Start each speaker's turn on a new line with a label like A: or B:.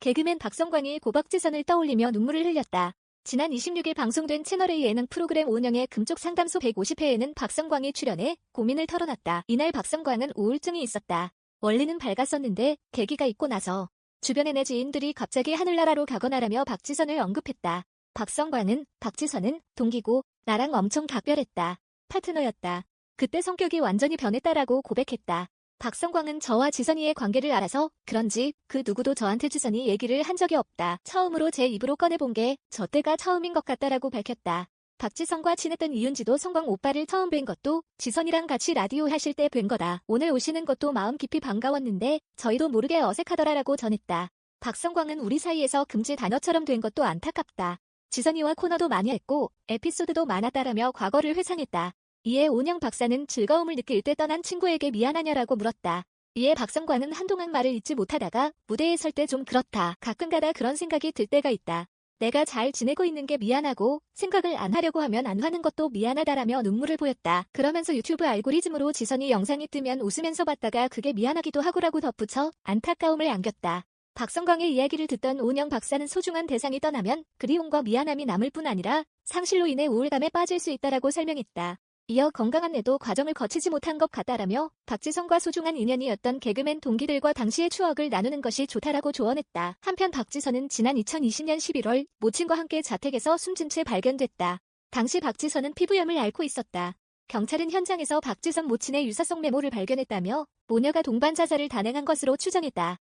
A: 개그맨 박성광이 고박지선을 떠올리며 눈물을 흘렸다. 지난 26일 방송된 채널A 예능 프로그램 운영의 금쪽 상담소 150회에는 박성광이 출연해 고민을 털어놨다. 이날 박성광은 우울증이 있었다. 원래는 밝았었는데 계기가 있고 나서 주변의 내 지인들이 갑자기 하늘나라로 가거나라며 박지선을 언급했다. 박성광은 박지선은 동기고 나랑 엄청 각별했다. 파트너였다. 그때 성격이 완전히 변했다라고 고백했다. 박성광은 저와 지선이의 관계를 알아서 그런지 그 누구도 저한테 지선이 얘기를 한 적이 없다. 처음으로 제 입으로 꺼내본 게 저 때가 처음인 것 같다라고 밝혔다. 박지선과 친했던 이윤지도 성광 오빠를 처음 뵌 것도 지선이랑 같이 라디오 하실 때 뵌 거다. 오늘 오시는 것도 마음 깊이 반가웠는데 저희도 모르게 어색하더라라고 전했다. 박성광은 우리 사이에서 금지 단어처럼 된 것도 안타깝다. 지선이와 코너도 많이 했고 에피소드도 많았다라며 과거를 회상했다. 이에 온영 박사는 즐거움을 느낄 때 떠난 친구에게 미안하냐라고 물었다. 이에 박성광은 한동안 말을 잇지 못하다가 무대에 설 때 좀 그렇다. 가끔가다 그런 생각이 들 때가 있다. 내가 잘 지내고 있는 게 미안하고 생각을 안 하려고 하면 안 하는 것도 미안하다라며 눈물을 보였다. 그러면서 유튜브 알고리즘으로 지선이 영상이 뜨면 웃으면서 봤다가 그게 미안하기도 하고라고 덧붙여 안타까움을 안겼다. 박성광의 이야기를 듣던 온영 박사는 소중한 대상이 떠나면 그리움과 미안함이 남을 뿐 아니라 상실로 인해 우울감에 빠질 수 있다라고 설명했다. 이어 건강한 뇌도 과정을 거치지 못한 것 같다라며 박지선과 소중한 인연이었던 개그맨 동기들과 당시의 추억을 나누는 것이 좋다라고 조언했다. 한편 박지선은 지난 2020년 11월 모친과 함께 자택에서 숨진 채 발견됐다. 당시 박지선은 피부염을 앓고 있었다. 경찰은 현장에서 박지선 모친의 유사성 메모를 발견했다며 모녀가 동반 자살을 단행한 것으로 추정했다.